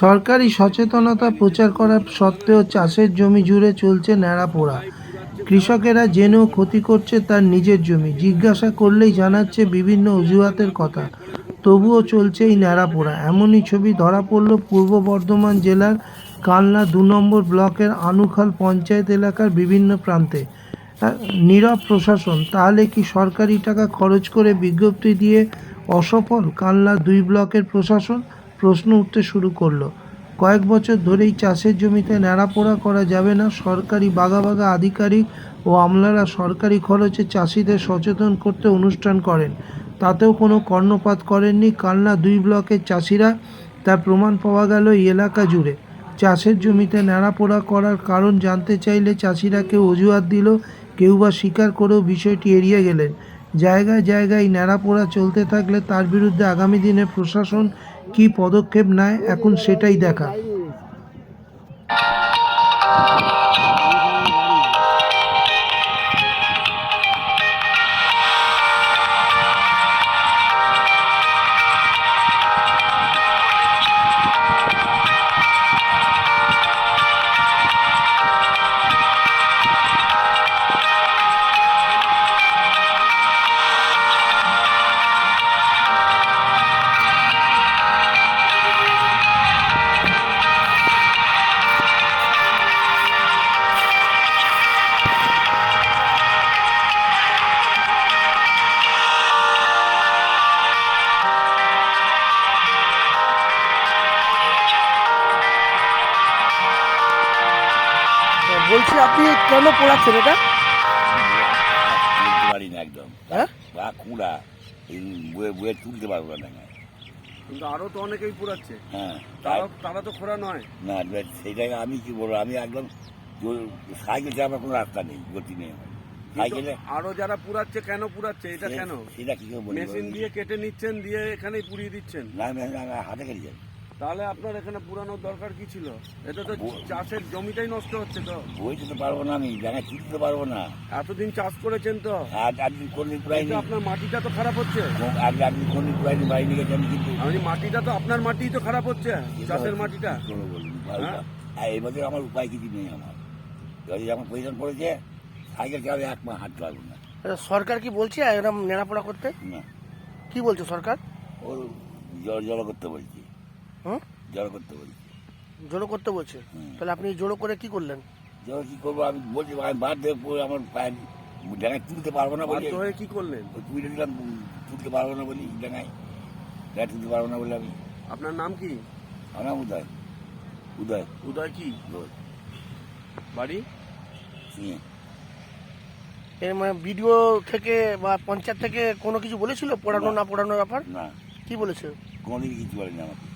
সরকারি সচেতনতা প্রচার করা সত্ত্বেও চাষের জমি জুড়ে চলছে ন্যাড়া পোড়া। কৃষকেরা জেনেও ক্ষতি করছে তার নিজের জমি, জিজ্ঞাসা করলেই জানাচ্ছে বিভিন্ন অজুহাতের কথা। তবুও চলছে এই ন্যাড়া পোড়া। এমনই ছবি ধরা পড়ল পূর্ব বর্ধমান জেলার কালনা দু নম্বর ব্লকের আনুখাল পঞ্চায়েত এলাকার বিভিন্ন প্রান্তে। নীরব প্রশাসন, তাহলে কি সরকারি টাকা খরচ করে বিজ্ঞপ্তি দিয়ে অসফল কালনা দুই ব্লকের প্রশাসন? প্রশ্ন উঠতে শুরু করল। কয়েক বছর ধরেই চাষের জমিতে ন্যাড়াপোড়া করা যাবে না। সরকারি বাগা বাগা আধিকারিক ও আমলারা সরকারি খরচে চাষিদের সচেতন করতে অনুষ্ঠান করেন। তাতেও কোনো কর্ণপাত করেননি কালনা দুই ব্লকের চাষিরা। তার প্রমাণ পাওয়া গেল এই এলাকা জুড়ে। চাষের জমিতে ন্যাড়াপোড়া করার কারণ জানতে চাইলে চাষিরা কেউ অজুহাত দিল, কেউ বা স্বীকার করেও বিষয়টি এড়িয়ে গেলেন। জায়গায় জায়গায় ন্যাড়াপোড়া চলতে থাকলে তার বিরুদ্ধে আগামী দিনে প্রশাসন কি পদক্ষেপ নেয়, এখন সেটাই দেখা। বলছি আপনি কেন পড়াচ্ছেন এটা? পারি না একদম। হ্যাঁ? বা কুড়া। বয়ে বয়ে তুলতে পারব না কিন্তু আরও তো অনেকেই পুরাচ্ছে হ্যাঁ তারা তারা তো খোরা নয়। না জায়গায় আমি কি বলব আমি একদম সাইকেল চাপার কোনো রাস্তা নেই গতি নেই সাইকেলে আরও যারা পুরাচ্ছে কেন পুরাচ্ছে এটা কেন? সেটা কি করে মেশিন দিয়ে কেটে নিচ্ছেন দিয়ে এখানেই পুড়িয়ে দিচ্ছেন। না হাতে কেটে যাই তাহলে আপনার এখানে পুরানোর দরকার কি ছিল? এটা তো চাষের জমিটাই নষ্ট হচ্ছে তো। বইতে তো পারব না আমি জায়গায় তুলতে পারব না? এতদিন চাষ করেছেন তো। আর একদিন কোনদিন প্রায় আপনার মাটিটা তো খারাপ হচ্ছে। আগে একদিন কোনদিন প্রায় বাড়ি নিয়ে গেছি আমি কিন্তু। আমি মাটিটা তো আপনার মাটিই তো খারাপ হচ্ছে চাষের মাটিটা। বলুন? হ্যাঁ? আর এবারে আমার উপায় কিছু নেই আমার। যদি আমার প্রয়োজন পড়েছে সাইকেল চালাবে এক মা হাঁটতে পারব না। এটা সরকার কি বলছে এরকম নেড়াপড়া করতে? না। কি বলছে সরকার? ও জড়ো জড়ো করতে বলছি। হুম? জড়ো করতে বলছি। জোড়ো করতে বলছে। তাহলে আপনি জোড়ো করে কি করলেন? জড়ো কি করব? আমি বলছি আমি বাদ দেবো পরে আমার পায়ে ডাঙায় তুলতে পারব না বলি। হয়ে কি করলেন? তুলে দিলাম তুলতে পারব না বলি ডাঙায় ডাঙায় তুলতে পারব না বলে আমি। আপনার নাম কি? আমার উদয়। উদয়। উদয় কি? বাড়ি? এর মানে ভিডিও থেকে বা পঞ্চায়েত থেকে কোনো কিছু বলেছিল? পড়ানো না। পড়ানোর ব্যাপার? না। কি বলেছে? কোনোদিন কিছু বলেনি আমাকে।